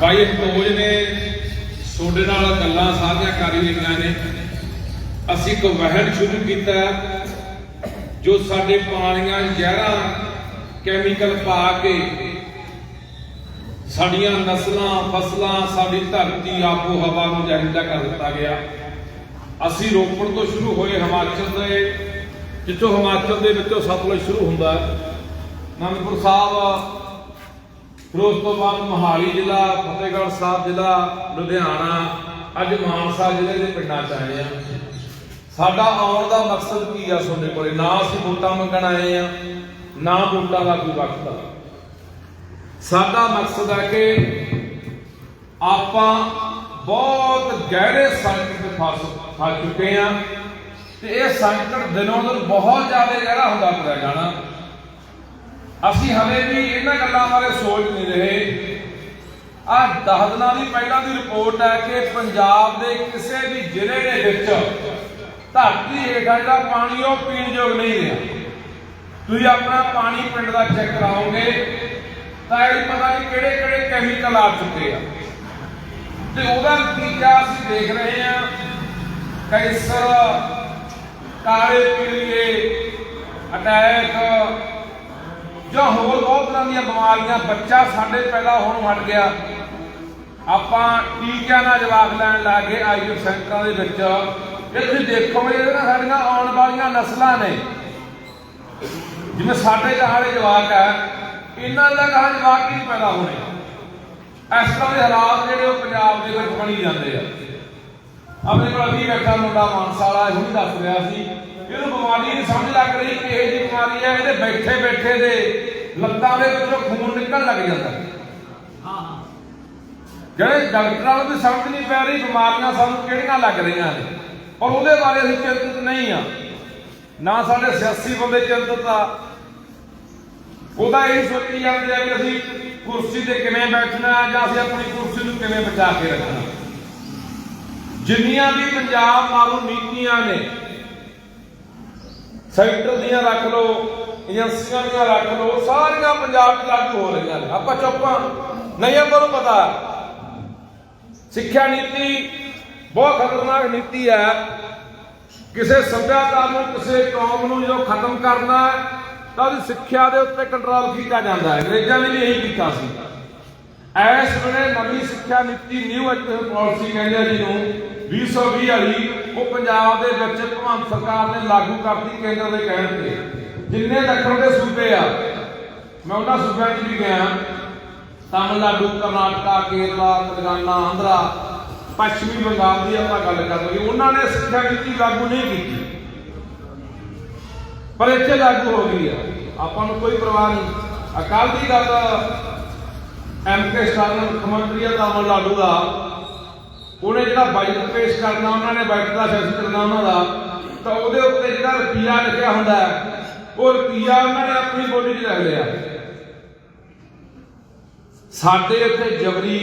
ਭਾਈ ਅਫਰੋਜ਼ ਨੇ ਤੁਹਾਡੇ ਨਾਲ ਗੱਲਾਂ ਸਾਂਝੀਆਂ ਕਰ ਲਈਆਂ ਨੇ ਅਸੀਂ ਇੱਕ ਵਹਿਣ ਸ਼ੁਰੂ ਕੀਤਾ ਜੋ ਸਾਡੇ ਪਾਣੀਆਂ ਜ਼ਹਿਰਾਂ ਕੈਮੀਕਲ ਪਾ ਕੇ ਸਾਡੀਆਂ ਨਸਲਾਂ, ਫਸਲਾਂ, ਸਾਡੀ ਧਰਤੀ, ਆਪੋ ਹਵਾ ਨੂੰ ਜ਼ਹਿਰੀਲਾ ਕਰ ਦਿੱਤਾ ਗਿਆ ਅਸੀਂ ਰੋਪੜ ਤੋਂ ਸ਼ੁਰੂ ਹੋਏ ਹਿਮਾਚਲ ਦੇ, ਜਿੱਥੋਂ ਹਿਮਾਚਲ ਦੇ ਵਿੱਚੋਂ ਸਤਲੁਜ ਸ਼ੁਰੂ ਹੁੰਦਾ ਹੈ। ਅਨੰਦਪੁਰ ਸਾਹਿਬ ਫਿਰ ਉਸ ਤੋਂ ਬਾਅਦ ਮੋਹਾਲੀ ਜ਼ਿਲ੍ਹਾ, ਫਤਿਹਗੜ੍ਹ ਸਾਹਿਬ ਜ਼ਿਲ੍ਹਾ, ਲੁਧਿਆਣਾ, ਅੱਜ ਮਾਨਸਾ ਜ਼ਿਲ੍ਹੇ ਦੇ ਪਿੰਡਾਂ ਚ ਆਏ ਆ ਸਾਡਾ ਆਉਣ ਦਾ ਮਕਸਦ ਕੀ ਆ ਤੁਹਾਡੇ ਕੋਲੇ? ਨਾ ਅਸੀਂ ਵੋਟਾਂ ਮੰਗਣ ਆਏ ਆ ਨਾ ਵੋਟਾਂ ਦਾ ਕੋਈ ਵਕਤ ਆ। ਸਾਡਾ ਮਕਸਦ ਹੈ ਕਿ ਆਪਾਂ ਬਹੁਤ ਗਹਿਰੇ ਸੰਕਟ ਵਿੱਚ ਫਸ ਫਸ ਚੁੱਕੇ ਆ ਤੇ ਇਹ ਸੰਕਟ ਦਿਨੋਂ ਦਿਨ ਬਹੁਤ ਜ਼ਿਆਦਾ ਗਹਿਰਾ ਹੁੰਦਾ ਪਿਆ ਜਾਣਾ। ਅਸੀਂ ਹਲੇ ਵੀ ਇਹਨਾਂ ਗੱਲਾਂ ਬਾਰੇ ਸੋਚ ਨਹੀਂ ਰਹੇ। ਆ 10 ਦਿਨਾਂ ਦੀ ਪਹਿਲਾਂ ਦੀ ਰਿਪੋਰਟ ਹੈ ਕਿ ਪੰਜਾਬ ਦੇ ਕਿਸੇ ਵੀ ਜ਼ਿਲ੍ਹੇ ਦੇ ਵਿੱਚ ਧਰਤੀ ਹੇਠਾਂ ਜਿਹੜਾ ਪਾਣੀ ਉਹ ਪੀਣ ਯੋਗ ਨਹੀਂ ਰਿਹਾ। ਤੁਸੀਂ ਆਪਣਾ ਪਾਣੀ ਪਿੰਡ ਦਾ ਚੈੱਕ ਕਰਾਓਗੇ, ਤਾਂ ਇਹ ਪਤਾ ਨਹੀਂ ਕਿਹੜੇ ਕਿਹੜੇ ਕੈਮੀਕਲ ਆ ਚੁੱਕੇ ਆ। ਤੇ ਉਹਦਾ ਨਤੀਜਾ ਅਸੀਂ ਦੇਖ ਰਹੇ ਹਾਂ ਕੈਂਸਰ, ਕਾਲੇ ਪੀਲੀਏ, ਅਟੈਕ ਜਾਂ ਹੋਰ ਬਹੁਤ ਤਰ੍ਹਾਂ ਦੀਆਂ ਬਿਮਾਰੀਆਂ, ਬੱਚਾ ਸਾਡੇ ਪੈਦਾ ਹੋਣ ਹਟ ਗਿਆ। ਆਪਾਂ ਟੀਕਿਆਂ ਨਾਲ ਜਵਾਬ ਲੈਣ ਲੱਗੇ ਆਈਓ ਸੈਂਟਰਾਂ ਦੇ ਵਿੱਚ। ਇਹ ਤੁਸੀਂ ਦੇਖੋਗੇ ਇਹਦੇ ਨਾਲ ਸਾਡੀਆਂ ਆਉਣ ਵਾਲੀਆਂ ਨਸਲਾਂ ਨੇ। ਜਿਵੇਂ ਸਾਡੇ ਕਹਾਲੇ ਜਵਾਕ ਹੈ ਇਹਨਾਂ ਦਾ ਕਹਾਂ ਜਵਾਕ ਨਹੀਂ ਪੈਦਾ ਹੋਣੇ। ਇਸ ਤਰ੍ਹਾਂ ਦੇ ਹਾਲਾਤ ਜਿਹੜੇ ਉਹ ਪੰਜਾਬ ਦੇ ਵਿੱਚ ਬਣੀ ਜਾਂਦੇ ਆ। ਆਪਣੇ ਕੋਲ ਵੀ ਬੈਠਾ ਮੁੰਡਾ ਮਾਨਸਾ ਵਾਲਾ ਇਹਨੂੰ ਦੱਸ ਰਿਹਾ ਸੀ। ਇਹਨੂੰ ਬਿਮਾਰੀ ਨਹੀਂ ਸਮਝ ਲੱਗ ਰਹੀ ਕਿ ਇਹ ਜੀ ਬਿਮਾਰੀ ਹੈ ਇਹਦੇ ਬੈਠੇ ਬੈਠੇ ਦੇ ਲੱਤਾਂ ਦੇ ਵਿੱਚੋਂ ਖੂਨ ਨਿਕਲਣ ਲੱਗ ਜਾਂਦਾ। ਜਿਹੜੇ ਡਾਕਟਰਾਂ ਨੂੰ ਵੀ ਸਮਝ ਨਹੀਂ ਪੈ ਰਹੀ ਬਿਮਾਰੀਆਂ ਸਾਨੂੰ ਕਿਹੜੀਆਂ ਲੱਗ ਰਹੀਆਂ ਨੇ। ਔਰ ਉਹਦੇ ਬਾਰੇ ਅਸੀਂ ਚਿੰਤਤ ਨਹੀਂ ਆ। ਨਾ ਸਾਡੇ ਸਿਆਸੀ ਬੰਦੇ ਚਿੰਤਤ ਆ। ਉਹਦਾ ਇਹ ਸੋਚੀ ਜਾਂਦੇ ਆ ਵੀ ਅਸੀਂ ਕੁਰਸੀ ਤੇ ਕਿਵੇਂ ਬੈਠਣਾ ਜਾਂ ਅਸੀਂ ਆਪਣੀ ਕੁਰਸੀ ਨੂੰ ਕਿਵੇਂ ਬਚਾ ਕੇ ਰੱਖਣਾ। ਜਿੰਨੀਆਂ ਵੀ ਪੰਜਾਬ ਮਾਰੂ ਨੀਤੀਆਂ ਨੇ ਸੈਕਟਰ ਦੀਆਂ ਰੱਖ ਲਓ, ਏਜੰਸੀਆਂ ਦੀਆਂ ਰੱਖ ਲਓ, ਸਾਰੀਆਂ ਪੰਜਾਬ 'ਚ ਲਾਗੂ ਹੋ ਰਹੀਆਂ ਨੇ। ਆਪਾਂ ਚੁੱਪਾਂ ਨਹੀਂ ਆਪਾਂ ਨੂੰ ਪਤਾ। ਸਿੱਖਿਆ ਨੀਤੀ ਬਹੁਤ ਖਤਰਨਾਕ ਨੀਤੀ ਹੈ। ਕਿਸੇ ਸੱਭਿਆਚਾਰ ਨੂੰ, ਕਿਸੇ ਕੌਮ ਨੂੰ ਜਦੋਂ ਖਤਮ ਕਰਨਾ ਤਾਂ ਉਹਦੀ ਸਿੱਖਿਆ ਦੇ ਉੱਤੇ ਕੰਟਰੋਲ ਕੀਤਾ ਜਾਂਦਾ ਹੈ। ਅੰਗਰੇਜ਼ਾਂ ਨੇ ਵੀ ਇਹੀ ਕੀਤਾ ਸੀ। ਐਸ ਵੇਲੇ ਨਵੀਂ ਸਿੱਖਿਆ ਨੀਤੀ ਨਿਊ ਐਜੂਕੇਸ਼ਨ ਪਾਲਿਸੀ ਕਹਿੰਦੇ ਆ ਜਿਹਨੂੰ 2020 ਵਾਲੀ ਉਹ ਪੰਜਾਬ ਦੇ ਵਿੱਚ ਭਗਵੰਤ ਸਰਕਾਰ ਨੇ ਲਾਗੂ ਕਰਤੀ ਕੇਂਦਰ ਦੇ ਕਹਿਣ ਤੇ। ਜਿੰਨੇ ਦੱਖਣ ਦੇ ਸੂਬੇ ਆ, ਮੈਂ ਉਹਨਾਂ ਸੂਬਿਆਂ 'ਚ ਵੀ ਗਿਆ। ਤਾਮਿਲਨਾਡੂ ਕਰਨਾਟਕਾ, ਕੇਰਲਾ, ਤੇਲੰਗਾਨਾ, ਆਂਧਰਾ, ਪੱਛਮੀ ਬੰਗਾਲ ਦੀ ਆਪਾਂ ਗੱਲ ਕਰ ਲਈਏ। ਉਹਨਾਂ ਨੇ ਸਿੱਖਿਆ ਨੀਤੀ ਲਾਗੂ ਨਹੀਂ ਕੀਤੀ। ਪਰ ਇੱਥੇ ਲਾਗੂ ਹੋ ਗਈ ਆ। ਆਪਾਂ ਨੂੰ ਕੋਈ ਪਰਵਾਹ ਨਹੀਂ। ਅਕਾਲ ਦੀ ਗੱਲ ਐਮ ਕੇ ਸਟਾਲਿਨ ਮੁੱਖ ਮੰਤਰੀ ਆ ਤਾਮਿਲਨਾਡੂ ਦਾ। ਉਹਨੇ ਜਿਹੜਾ ਬਜਟ ਪੇਸ਼ ਕਰਨਾ, ਉਹਨਾਂ ਨੇ ਬਜਟ ਦਾ ਸੈਸ਼ਨ ਕਰਨਾ ਉਹਨਾਂ ਦਾ, ਤਾਂ ਉਹਦੇ ਉੱਤੇ ਜਿਹੜਾ ਰੁਪਈਆ ਲਿਖਿਆ ਹੁੰਦਾ ਉਹ ਰੁਪਈਆ ਉਹਨਾਂ ਨੇ ਆਪਣੀ ਬੋਲੀ 'ਚ ਲਿਖ ਲਿਆ। ਸਾਡੇ ਇੱਥੇ ਜਬਰੀ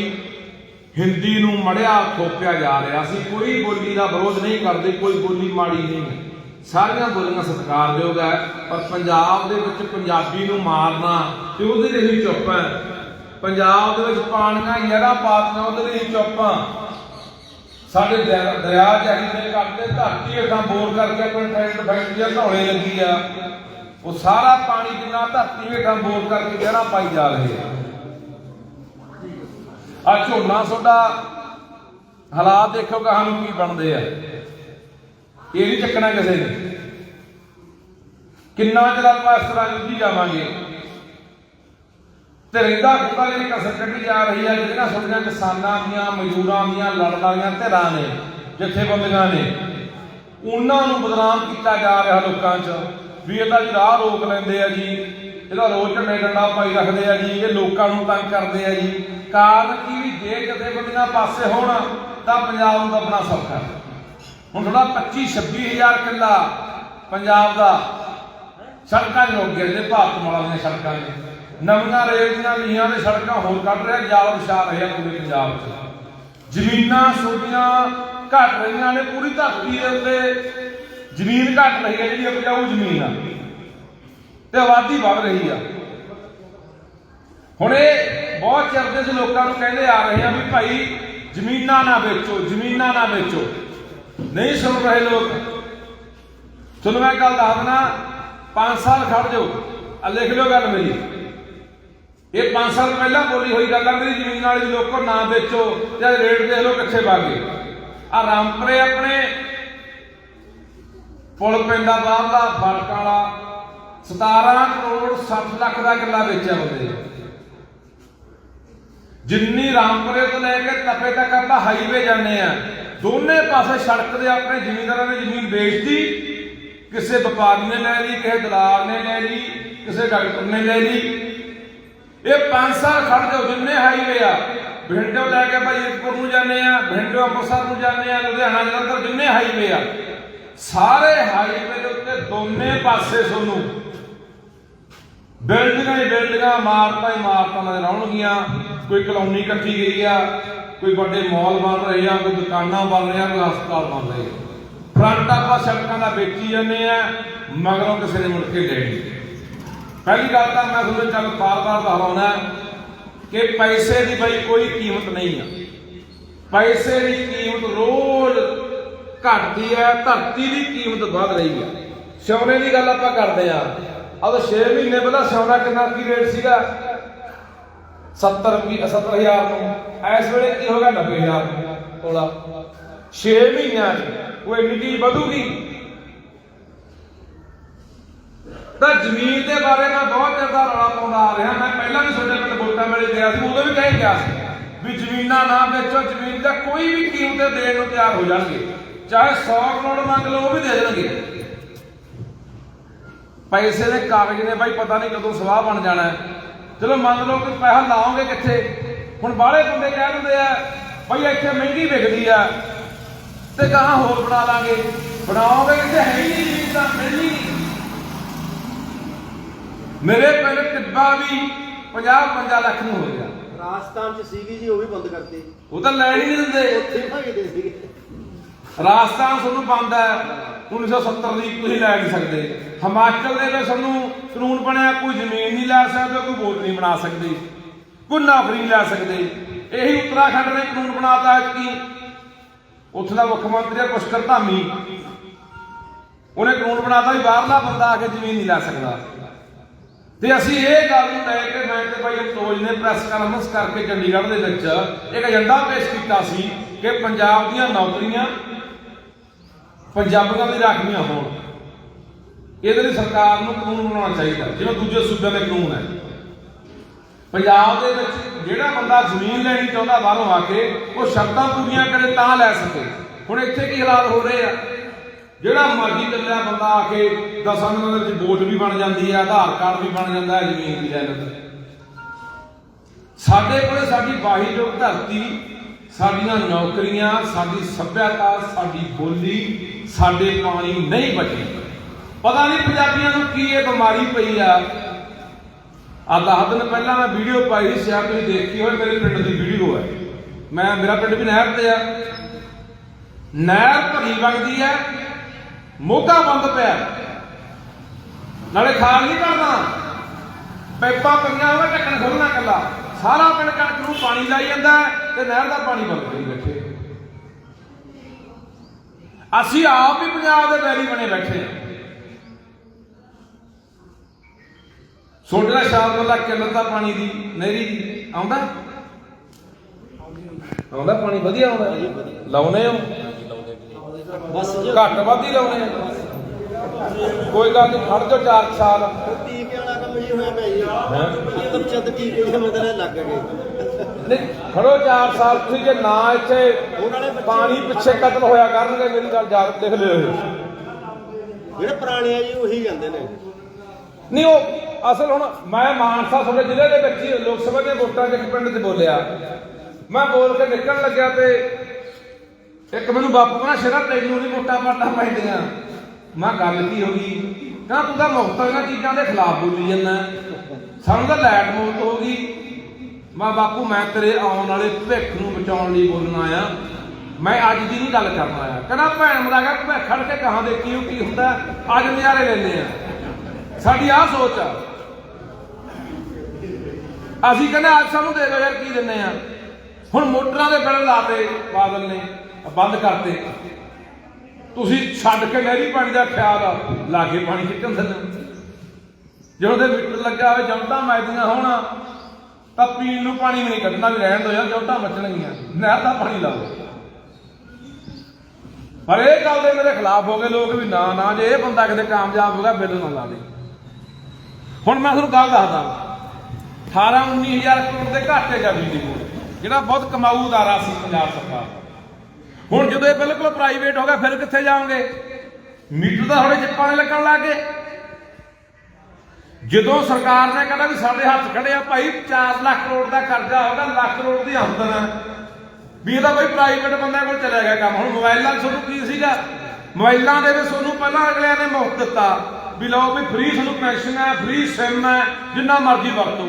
ਹਿੰਦੀ ਨੂੰ ਮੜਿਆ ਥੋਪਿਆ ਜਾ ਰਿਹਾ ਅਸੀਂ ਕੋਈ ਬੋਲੀ ਦਾ ਵਿਰੋਧ ਨਹੀਂ ਕਰਦੇ, ਕੋਈ ਬੋਲੀ ਮਾੜੀ ਨਹੀਂ ਸਾਰੀਆਂ ਬੋਲੀਆਂ ਸਤਿਕਾਰਯੋਗ ਹੈ, ਪਰ ਪੰਜਾਬ ਦੇ ਵਿੱਚ ਪੰਜਾਬੀ ਨੂੰ ਮਾਰਨਾ ਤੇ ਉਹਦੇ ਲਈ ਚੁੱਪ ਹੈ। ਪੰਜਾਬ ਦੇ ਵਿੱਚ ਪਾਣੀਆਂ ਯੜਾ ਪਾਤੀਆਂ, ਉਹਦੇ ਲਈ ਚੁੱਪਾਂ। ਸਾਡੇ ਦਰਿਆ ਦਰਿਆ ਜਾਈ ਧਰਤੀ ਹੇਠਾਂ ਬੋਰ ਕਰਕੇ ਆਪਣੇ ਟੈਂਟ ਫੈਕਟਰੀਆਂ ਧੌਲੇ ਲੱਗੀ ਆ। ਉਹ ਸਾਰਾ ਪਾਣੀ ਜਿੰਨਾ ਧਰਤੀ ਹੇਠਾਂ ਬੋਰ ਕਰਕੇ ਜਿਹੜਾ ਪਾਈ ਜਾ ਰਹੇ ਆ। ਆ ਝੋਨਾ ਤੁਹਾਡਾ ਹਾਲਾਤ ਦੇਖੋ ਕਹਾਂ ਨੂੰ ਕੀ ਬਣਦੇ ਆ। ਇਹ ਨਹੀਂ ਚੱਕਣਾ ਕਿਸੇ ਨੇ। ਕਿੰਨਾ ਚਿਰ ਆਪਾਂ ਇਸ ਤਰ੍ਹਾਂ ਜੁੱਝੀ ਜਾਵਾਂਗੇ? ਤੇ ਰਹਿੰਦਾ ਖੁਦਾ ਜਿਹੜੀ ਕਸਰ ਕੱਢੀ ਜਾ ਰਹੀ ਹੈ ਜਿਹਨਾਂ ਤੁਹਾਡੀਆਂ ਕਿਸਾਨਾਂ ਦੀਆਂ, ਮਜ਼ਦੂਰਾਂ ਦੀਆਂ ਲੜਨ ਧਿਰਾਂ ਨੇ, ਜਥੇਬੰਦੀਆਂ ਨੇ। ਉਹਨਾਂ ਨੂੰ ਬਦਨਾਮ ਕੀਤਾ ਜਾ ਰਿਹਾ ਲੋਕਾਂ 'ਚ। ਵੀ ਇਹਦਾ ਜੀ ਰਾਹ ਰੋਕ ਲੈਂਦੇ ਆ ਜੀ, ਇਹਦਾ ਰੋਜ਼ ਝੰਡੇ ਡੰਡਾ ਪਾਈ ਰੱਖਦੇ ਆ ਜੀ, ਇਹ ਲੋਕਾਂ ਨੂੰ ਤੰਗ ਕਰਦੇ ਆ ਜੀ। ਕਾਰਨ ਕੀ ਵੀ ਜੇ ਜਥੇਬੰਦੀਆਂ ਪਾਸੇ ਹੋਣ, ਤਾਂ ਪੰਜਾਬ ਨੂੰ ਦੱਬਣਾ ਸੌਖਾ ਹੈ। ਹੁਣ ਥੋੜਾ 25 26000 ਕਿੱਲਾ ਪੰਜਾਬ ਦਾ ਸੜਕਾਂ ਜੋਗ ਗਏ ਨੇ ਭਾਰਤ ਮਾਲਾ ਦੀਆਂ ਸੜਕਾਂ ਨੇ। ਨਵੀਆਂ ਰੇਲ ਦੀਆਂ ਲੀਹਾਂ ਦੇ ਸੜਕਾਂ ਹੋਰ ਕੱਢ ਰਿਹਾ, ਜਾਲ ਵਿਛਾ ਰਿਹਾ ਪੂਰੇ ਪੰਜਾਬ 'ਚ। ਜ਼ਮੀਨਾਂ ਸੋਡੀਆਂ ਘਟ ਰਹੀਆਂ ਨੇ, ਪੂਰੀ ਧਰਤੀ ਦੇ ਉੱਤੇ ਜ਼ਮੀਨ ਘਟ ਰਹੀ ਹੈ, ਜਿਹੜੀ ਉਪਜਾਊ ਜ਼ਮੀਨ ਆ। ਤੇ ਆਬਾਦੀ ਵੱਧ ਰਹੀ ਆ। ਹੁਣ ਇਹ ਬਹੁਤ ਚਿਰ ਦੇ ਲੋਕਾਂ ਨੂੰ ਕਹਿੰਦੇ ਆ ਰਹੇ ਆ ਵੀ ਭਾਈ, ਜ਼ਮੀਨਾਂ ਨਾ ਵੇਚੋ, ਜ਼ਮੀਨਾਂ ਨਾ ਵੇਚੋ। ਨਹੀਂ ਸੁਣ ਰਹੇ ਲੋਕ। ਤੁਹਾਨੂੰ ਮੈਂ ਗੱਲ ਦੱਸ ਦਣਾ 5 ਸਾਲ ਖੜ ਜਾਓ ਆ ਲਿਖ ਲਿਓ ਗੱਲ ਮੇਰੀ। ਇਹ 5 ਸਾਲ ਪਹਿਲਾਂ ਬੋਲੀ ਹੋਈ ਗੱਲ ਆ, ਮੇਰੀ ਜ਼ਮੀਨ ਵਾਲੀ ਲੋਕੋ ਨਾ ਵੇਚੋ ਜਾਂ ਰੇਟ ਦੇਖ ਲਓ ਕਿੱਥੇ ਵਾਗੇ ਆ ਰਾਮਪੁਰੇ ਆਪਣੇ ਪੁਲ ਪੈਂਦਾ ਬਾਹਰਲਾ ਫੜਕ ਵਾਲਾ। 17 ਕਰੋੜ 60 ਲੱਖ ਦਾ ਕਿੱਲਾ ਵੇਚਿਆ ਬੰਦੇ ਜਿੰਨੀ ਰਾਮਪੁਰੇ ਤੋਂ ਲੈ ਕੇ ਤਪੇ ਤੱਕ ਆਪਾਂ ਹਾਈਵੇ ਜਾਂਦੇ ਆ, ਦੋਨੇ ਪਾਸੇ ਸੜਕ ਦੇ ਆਪਣੇ ਜ਼ਿਮੀਂਦਾਰਾਂ ਨੇ ਜ਼ਮੀਨ ਵੇਚਦੀ ਕਿਸੇ ਵਪਾਰੀ ਨੇ ਲੈ ਲਈ, ਕਿਸੇ ਦਲਾਲ ਨੇ ਲੈ ਲਈ, ਕਿਸੇ ਡਾਕਟਰ ਨੇ ਲੈ ਲਈ। ਇਹ ਪੰਜ ਸਾਲ ਖੜ ਜਾਓ, ਜਿੰਨੇ ਹਾਈਵੇ ਆ। ਬਠਿੰਡੋਂ ਲੈ ਕੇ ਭਾਈ ਇਤਪੁਰ ਨੂੰ ਜਾਂਦੇ ਆ ਬਠਿੰਡੋਂ ਅੰਮ੍ਰਿਤਸਰ ਨੂੰ ਜਾਂਦੇ ਆ, ਲੁਧਿਆਣਾ ਜਲੰਧਰ, ਜਿੰਨੇ ਹਾਈਵੇ ਆ। ਸਾਰੇ ਹਾਈਵੇ ਦੇ ਉੱਤੇ ਦੋਨੇ ਪਾਸੇ ਤੁਹਾਨੂੰ ਬਿਲਡਿੰਗਾਂ ਹੀ ਬਿਲਡਿੰਗਾਂ ਮਾਰਤਾ ਹੀ ਮਾਰਤਾ ਨਜ਼ਰ ਆਉਣਗੀਆਂ। ਕੋਈ ਕਲੋਨੀ ਇਕੱਠੀ ਗਈ ਆ, ਕੋਈ ਵੱਡੇ ਮਾਲ ਬਣ ਰਹੇ ਆ, ਕੋਈ ਦੁਕਾਨਾਂ ਬਣ ਰਹੀਆਂ, ਕੋਈ ਹਸਪਤਾਲ ਬਣ ਰਹੇ ਆ। ਫਰੰਟ ਆਪਾਂ ਸੜਕਾਂ ਦਾ ਵੇਚੀ ਜਾਂਦੇ ਆ, ਮਗਰੋਂ ਕਿਸੇ ਨੇ ਮੁੜ ਕੇ ਲੈ ਪਹਿਲੀ ਗੱਲ ਤਾਂ ਮੈਂ ਤੁਹਾਨੂੰ ਚੱਲ ਬਾਰ-ਬਾਰ ਦੁਹਰਾਉਣਾ ਕਿ ਪੈਸੇ ਦੀ ਬਈ ਕੋਈ ਕੀਮਤ ਨਹੀਂ ਆ। ਪੈਸੇ ਦੀ ਕੀਮਤ ਰੋਜ਼ ਘਟਦੀ ਹੈ ਧਰਤੀ ਦੀ ਕੀਮਤ ਵੱਧ ਰਹੀ ਹੈ ਸੋਨੇ ਦੀ ਗੱਲ ਆਪਾਂ ਕਰਦੇ ਆ। ਆਹ 6 ਮਹੀਨੇ ਪਹਿਲਾਂ ਸੋਨਾ ਕਿੰਨਾ ਕੀ ਰੇਟ ਸੀਗਾ? 70 ਰੁਪਏ 70000 ਨੂੰ ਇਸ ਵੇਲੇ ਕੀ ਹੋਗਾ 90000 ਨੂੰ ਤੋਲਾ 6 ਮਹੀਨਿਆਂ 'ਚ ਉਹ ਇੰਨੀ ਚੀਜ਼ ਵਧੂਗੀ? ਤਾਂ ਜ਼ਮੀਨ ਦੇ ਬਾਰੇ ਮੈਂ ਬਹੁਤ ਚਿਰ ਦਾ ਰੌਲਾ ਪਾਉਂਦਾ ਆ ਰਿਹਾ। ਮੈਂ ਪਹਿਲਾਂ ਵੀ ਤੁਹਾਡੇ ਪਿੰਡ ਵੋਟਾਂ ਵੇਲੇ ਗਿਆ ਸੀ, ਉਦੋਂ ਵੀ ਕਹਿ ਗਿਆ ਸੀ ਵੀ ਜ਼ਮੀਨਾਂ ਨਾ ਵੇਚੋ, ਜ਼ਮੀਨ ਦਾ ਕੋਈ ਵੀ ਕੀਮਤ ਦੇਣ ਨੂੰ ਤਿਆਰ ਹੋ ਜਾਣਗੇ। ਚਾਹੇ 100 ਕਰੋੜ ਮੰਗ ਲਓ, ਉਹ ਵੀ ਦੇ ਦੇਣਗੇ। ਪੈਸੇ ਦੇ ਕਾਗਜ਼ ਨੇ ਬਾਈ, ਪਤਾ ਨਹੀਂ ਕਦੋਂ ਸਵਾਹ ਬਣ ਜਾਣਾ ਚਲੋ ਮੰਨ ਲਓ ਕਿ ਪੈਸਾ ਲਾਓਗੇ ਕਿੱਥੇ? ਹੁਣ ਬਾਹਲੇ ਬੰਦੇ ਕਹਿ ਦਿੰਦੇ ਆ, ਬਈ, ਇੱਥੇ ਮਹਿੰਗੀ ਵਿਕਦੀ ਆ ਤੇ ਕਹਾਂ ਹੋਰ ਬਣਾ ਲਾਂਗੇ। ਬਣਾਓਗੇ ਕਿੱਥੇ? ਹੈ ਹੀ ਨਹੀਂ ਤਾਂ ਮਿਲਣੀ ਮੇਰੇ ਪਿੰਡ ਟਿੱਬਾ ਵੀ 50 55 ਲੱਖ ਨੂੰ ਹੋ ਗਿਆ। ਰਾਜਸਥਾਨ ਚ ਸੀਗੀ ਜੀ ਉਹ ਵੀ ਬੰਦ ਕਰਤੀ। ਉਹ ਤਾਂ ਲੈਣ ਹੀ ਨਹੀਂ ਦਿੰਦੇ। ਉੱਥੇ ਭਗਦੇ ਸੀਗੇ। ਰਾਜਸਥਾਨ ਤੁਹਾਨੂੰ ਬੰਦ ਹੈ। 1970 ਦੀ ਤੁਸੀਂ ਲੈ ਨਹੀਂ ਸਕਦੇ। ਹਿਮਾਚਲ ਦੇ ਵਿੱਚ ਤੁਹਾਨੂੰ ਕਾਨੂੰਨ ਬਣਿਆ ਕੋਈ ਜ਼ਮੀਨ ਨਹੀਂ ਲੈ ਸਕਦਾ ਕੋਈ ਵੋਟ ਨਹੀਂ ਬਣਾ ਸਕਦੇ। ਕੋਈ ਨੌਕਰੀ ਨਹੀਂ ਲੈ ਸਕਦੇ। ਇਹੀ ਉੱਤਰਾਖੰਡ ਨੇ ਕਾਨੂੰਨ ਬਣਾਤਾ ਕਿ। ਉੱਥੇ ਦਾ ਮੁੱਖ ਮੰਤਰੀ ਹੈ ਪੁਸ਼ਕਰ ਧਾਮੀ। ਉਹਨੇ ਕਾਨੂੰਨ ਬਣਾਤਾ ਵੀ ਬਾਹਰਲਾ ਬੰਦਾ ਆ ਕੇ ਜ਼ਮੀਨ ਨਹੀਂ ਲੈ ਸਕਦਾ। ਤੇ ਅਸੀਂ ਇਹ ਗੱਲ ਨੂੰ ਲੈ ਕੇ ਮੈਂ ਤੇ ਭਾਈ ਅਫਸੋਜ ਨੇ ਪ੍ਰੈਸ ਕਾਨਫਰੰਸ ਕਰਕੇ ਚੰਡੀਗੜ੍ਹ ਦੇ ਵਿੱਚ ਇੱਕ ਏਜੰਡਾ ਪੇਸ਼ ਕੀਤਾ ਸੀ ਕਿ ਪੰਜਾਬ ਦੀਆਂ ਨੌਕਰੀਆਂ ਪੰਜਾਬੀਆਂ ਦੀ ਰਾਖਵੀਆਂ ਹੋਣ। ਇਹਦੇ ਲਈ ਸਰਕਾਰ ਨੂੰ ਕਾਨੂੰਨ ਬਣਾਉਣਾ ਚਾਹੀਦਾ। ਜਿਵੇਂ ਦੂਜੇ ਸੂਬਿਆਂ ਦੇ ਕਾਨੂੰਨ ਹੈ। ਪੰਜਾਬ ਦੇ ਵਿੱਚ ਜਿਹੜਾ ਬੰਦਾ ਜ਼ਮੀਨ ਲੈਣੀ ਚਾਹੁੰਦਾ ਬਾਹਰੋਂ ਆ ਕੇ, ਉਹ ਸ਼ਰਤਾਂ ਪੂਰੀਆਂ ਕਰੇ ਤਾਂ ਲੈ ਸਕੇ। ਹੁਣ ਇੱਥੇ ਕੀ ਹਾਲਾਤ ਹੋ ਰਹੇ ਆ? ਜਿਹੜਾ ਮਰਜ਼ੀ ਚੱਲਿਆ ਬੰਦਾ ਆ ਕੇ ਦਸਾਂ ਦਿਨਾਂ ਦੇ ਵਿੱਚ ਵੋਟ ਵੀ ਬਣ ਜਾਂਦੀ ਹੈ, ਆਧਾਰ ਕਾਰਡ ਵੀ ਬਣ ਜਾਂਦਾ ਹੈ, ਜ਼ਮੀਨ ਵੀ ਲੈ ਲੈਂਦਾ ਸਾਡੇ ਕੋਲੇ ਸਾਡੀ ਵਾਹੀਯੋਗ ਧਰਤੀ, ਸਾਡੀਆਂ ਨੌਕਰੀਆਂ, ਸਾਡੀ ਸੱਭਿਅਤਾ ਸਾਡੀ ਬੋਲੀ, ਸਾਡੇ ਪਾਣੀ ਨਹੀਂ ਬਚੇ। ਪਤਾ ਨਹੀਂ ਪੰਜਾਬੀਆਂ ਨੂੰ ਕੀ ਇਹ ਬਿਮਾਰੀ ਪਈ ਆ। ਆ ਦਸ ਦਿਨ ਪਹਿਲਾਂ ਮੈਂ ਵੀਡੀਓ ਪਾਈ ਸੀ ਸ਼ਾਇਦ ਤੁਸੀਂ ਦੇਖੀ ਹੋਵੇ ਮੇਰੇ ਪਿੰਡ ਦੀ ਵੀਡੀਓ ਹੈ। ਮੈਂ, ਮੇਰਾ ਪਿੰਡ ਵੀ ਨਹਿਰ ਤੇ ਆ। ਨਹਿਰ ਭਰੀ ਵਗਦੀ ਹੈ ਮੋਗਾ ਬੰਦ ਪਿਆ। ਨਾਲੇ ਖਾਲ ਨਹੀਂ ਕਰਨਾ ਪੈਪਾਂ ਪਈਆਂ ਹੋਵੇ ਢੱਕਣ ਖੋਲਣਾ ਕੱਲਾ ਸਾਰਾ ਪਿੰਡ ਕਣਕ ਨੂੰ ਪਾਣੀ ਲਾਈ ਜਾਂਦਾ ਤੇ ਨਹਿਰ ਦਾ ਪਾਣੀ ਬੰਦ ਕਰੀ ਬੈਠੇ। ਅਸੀਂ ਆਪ ਹੀ ਪੰਜਾਬ ਦੇ ਵੈਰੀ ਬਣੇ ਬੈਠੇ ਹਾਂ। ਛੋਟੇ ਦਾ ਸ਼ਾਮ ਵਾਲਾ ਕਿੰਨਤ ਦਾ ਪਾਣੀ ਦੀ ਨਹਿਰੀ ਦੀ ਆਉਂਦਾ? ਆਉਂਦਾ ਪਾਣੀ, ਵਧੀਆ ਆਉਂਦਾ। ਲਾਉਨੇ ਹੋ? ਬਸ ਜੀ। ਘੱਟ ਵੱਧ ਹੀ ਆ। ਕੋਈ ਗੱਲ ਨਹੀਂ ਖੜ ਜਾ ਚਾਰ ਕੁ ਸਾਲ। ਟੀਕੇ ਵਾਲਾ ਕੰਮ ਜੀ ਹੋਇਆ ਹੈਂ? ਇਹ ਬੱਚਾ ਤਾਂ ਟੀਕੇ ਦੇ ਮਤਲਬ ਲੱਗ ਗਏ। ਨਹੀਂ ਖੜੋ 4 ਸਾਲ ਤੁਸੀਂ ਜੇ ਨਾ ਇੱਥੇ ਪਾਣੀ ਪਿੱਛੇ ਕਤਲ ਹੋਇਆ ਕਰਨਗੇ ਮੇਰੀ ਗੱਲ ਯਾਦ ਲਿਖ ਲਿਓ ਇਹ। ਜਿਹੜੇ ਪੁਰਾਣੇ ਆ ਜੀ ਉਹੀ ਜਾਂਦੇ ਨੇ। ਨਹੀਂ ਉਹ ਅਸਲ ਹੁਣ ਮੈਂ ਮਾਨਸਾ ਤੁਹਾਡੇ ਜ਼ਿਲ੍ਹੇ ਦੇ ਵਿੱਚ ਹੀ ਲੋਕ ਸਭਾ ਦੀਆਂ ਵੋਟਾਂ 'ਚ ਇੱਕ ਪਿੰਡ 'ਚ ਬੋਲਿਆ। ਮੈਂ ਬੋਲ ਕੇ ਨਿਕਲਣ ਲੱਗਿਆ ਤੇ ਇੱਕ ਮੈਨੂੰ ਬਾਪੂ ਕਹਿੰਦਾ ਸ਼ੇਰਾ ਤੈਨੂੰ ਨਹੀਂ ਮੋਟਾ ਪਾਟਾਂ ਪੈਂਦੀਆਂ ਮੈਂ ਗੱਲ ਕੀ ਹੋ ਗਈ? ਕਹਿੰਦਾ, ਤੂੰ ਤਾਂ ਮੁਖਤਾਂ ਚੀਜ਼ਾਂ ਦੇ ਖਿਲਾਫ ਬੋਲੀ ਜਾਂਦਾ। ਸਾਨੂੰ ਤਾਂ ਲੈਟ ਮੌਤ ਹੋ ਗਈ। ਮੈਂ ਬਾਪੂ, ਮੈਂ ਤੇਰੇ ਆਉਣ ਵਾਲੇ ਭਵਿੱਖ ਨੂੰ ਬਚਾਉਣ ਲਈ ਬੋਲਣ ਆਇਆ। ਮੈਂ ਅੱਜ ਦੀ ਨਹੀਂ ਗੱਲ ਕਰਨ ਆਇਆ। ਕਹਿੰਦਾ, ਭੈਣ ਮਰਾ ਗਿਆ, ਭਵਿੱਖ ਖੜ ਕੇ ਕਹਾਂ ਦੇ ਉਹ ਕੀ ਹੁੰਦਾ। ਅੱਜ ਨਜ਼ਾਰੇ ਲੈਂਦੇ ਆ। ਸਾਡੀ ਆਹ ਸੋਚ ਆ। ਅਸੀਂ ਕਹਿੰਦੇ, ਅੱਜ ਸਾਨੂੰ ਦੇ ਦਿਓ ਯਾਰ, ਕੀ ਦਿੰਨੇ ਆ। ਹੁਣ ਮੋਟਰਾਂ ਦੇ ਬਿੱਲ ਲਾਤੇ ਬਾਦਲ ਨੇ। ਬੰਦ ਕਰਤੇ। ਤੁਸੀਂ ਛੱਡ ਕੇ ਨਹਿਰੀ ਪਾਣੀ ਦਾ ਖਿਆਲ ਲਾ ਕੇ ਪਾਣੀ ਖਿੱਚਣ ਦਿੰਦੇ ਜਦੋਂ ਤੇ ਮੀਟਰ ਲੱਗਾ ਹੋਵੇ ਜਮਟਾਂ ਮੈਦੀਆਂ ਹੋਣ, ਤਾਂ ਪੀਣ ਨੂੰ ਪਾਣੀ ਵੀ ਨਹੀਂ ਕੱਢਣਾ, ਵੀ ਰਹਿਣ ਦੋ ਯਾਰ ਜਮਟਾਂ ਮੱਚਣਗੀਆਂ ਨਹਿਰ ਦਾ ਪਾਣੀ ਲਾਓ। ਪਰ ਇਹ ਗੱਲ ਦੇ ਮੇਰੇ ਖਿਲਾਫ ਹੋ ਗਏ, ਲੋਕ ਵੀ ਨਾ ਨਾ, ਜੇ ਇਹ ਬੰਦਾ ਕਿਤੇ ਕਾਮਯਾਬ ਹੋ ਗਿਆ, ਬਿੱਲ ਨਾ ਲਾ ਦੇ। ਹੁਣ ਮੈਂ ਤੁਹਾਨੂੰ ਗੱਲ ਦੱਸਦਾ 18 19000 ਕਰੋੜ ਦੇ ਘਾਟੇ ਜਾ ਬਿਜਲੀ ਬੋਰਡ। ਜਿਹੜਾ ਬਹੁਤ ਕਮਾਊ ਅਦਾਰਾ ਸੀ ਪੰਜਾਬ ਸਰਕਾਰ। ਦਾ ਹੁਣ ਜਦੋਂ ਇਹ ਬਿਲਕੁਲ ਪ੍ਰਾਈਵੇਟ ਹੋ ਗਿਆ, ਫਿਰ ਕਿੱਥੇ ਜਾਓਗੇ? ਮੀਟਰ ਤਾਂ ਥੋੜੇ ਚਿੱਪਾਂ ਨੇ ਲੱਗਣ ਲੱਗ ਗਏ। ਜਦੋਂ ਸਰਕਾਰ ਨੇ ਕਹਿੰਦਾ ਵੀ ਸਾਡੇ ਹੱਥ ਖੜੇ ਆ ਭਾਈ 4 ਲੱਖ ਕਰੋੜ ਦਾ ਕਰਜ਼ਾ ਹੋਗਾ ਲੱਖ ਕਰੋੜ ਦੀ ਆਮਦਨ ਹੈ ਵੀ ਇਹਦਾ ਕੋਈ ਪ੍ਰਾਈਵੇਟ ਬੰਦਿਆਂ ਕੋਲ ਚਲਿਆ ਗਿਆ ਕੰਮ। ਹੁਣ ਮੋਬਾਈਲਾਂ 'ਚ ਤੁਹਾਨੂੰ ਕੀ ਸੀਗਾ? ਮੋਬਾਈਲਾਂ ਦੇ ਵਿੱਚ ਤੁਹਾਨੂੰ ਪਹਿਲਾਂ ਅਗਲਿਆਂ ਨੇ ਮੁਫਤ ਦਿੱਤਾ ਵੀ ਲਓ ਵੀ ਫ੍ਰੀ ਤੁਹਾਨੂੰ ਕਨੈਕਸ਼ਨ ਹੈ ਫ੍ਰੀ ਸਿਮ ਹੈ, ਜਿੰਨਾ ਮਰਜ਼ੀ ਵਰਤੋ।